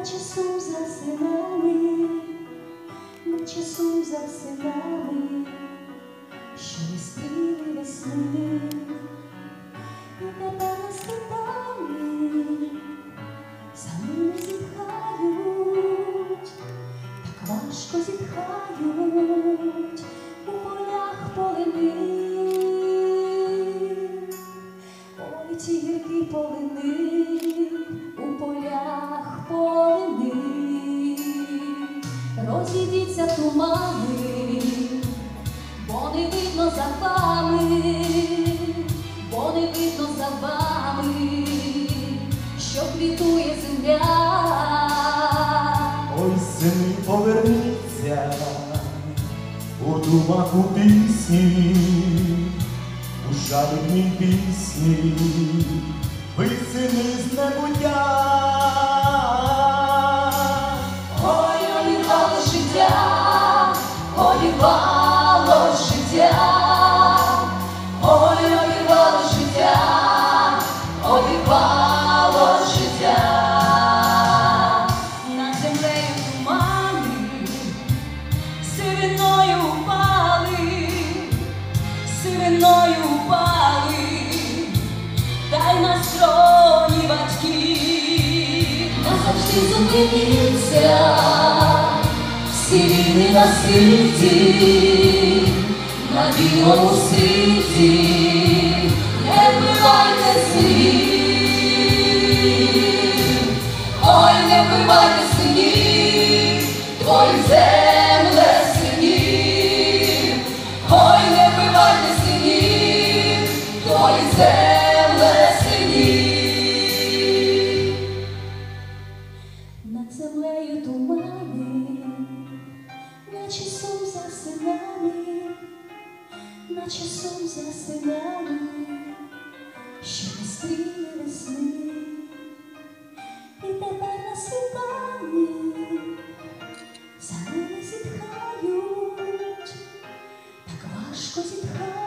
наче сум за синами, наче сум за синами, що не спіли весни, і тепер на світанні самі не зітхають, так важко зітхають у полях полини. Ой, ті гіркі полини, розійдіться тумани, бо не видно за вами, бо не видно за вами, що квітує земля. Ой, сини, поверніться у думах у пісні, у жалібній пісні, ви сини з небуття. Олівало життя, ой, життя, олівало життя. Над землею тумани, сивиною упали, сивиною упали, та й на строні батьків назавжди зупиніться, всі на світі, на білому світі, не вбивайте синів, ой, не вбивайте синів, твої земле синів, ой, не вбивайте синів, твої земле синів. Над землею тумани, наче сум за синами, наче сум за синами, що не стріли весни, і тепер на світанні за ними зітхають, так важко зітхають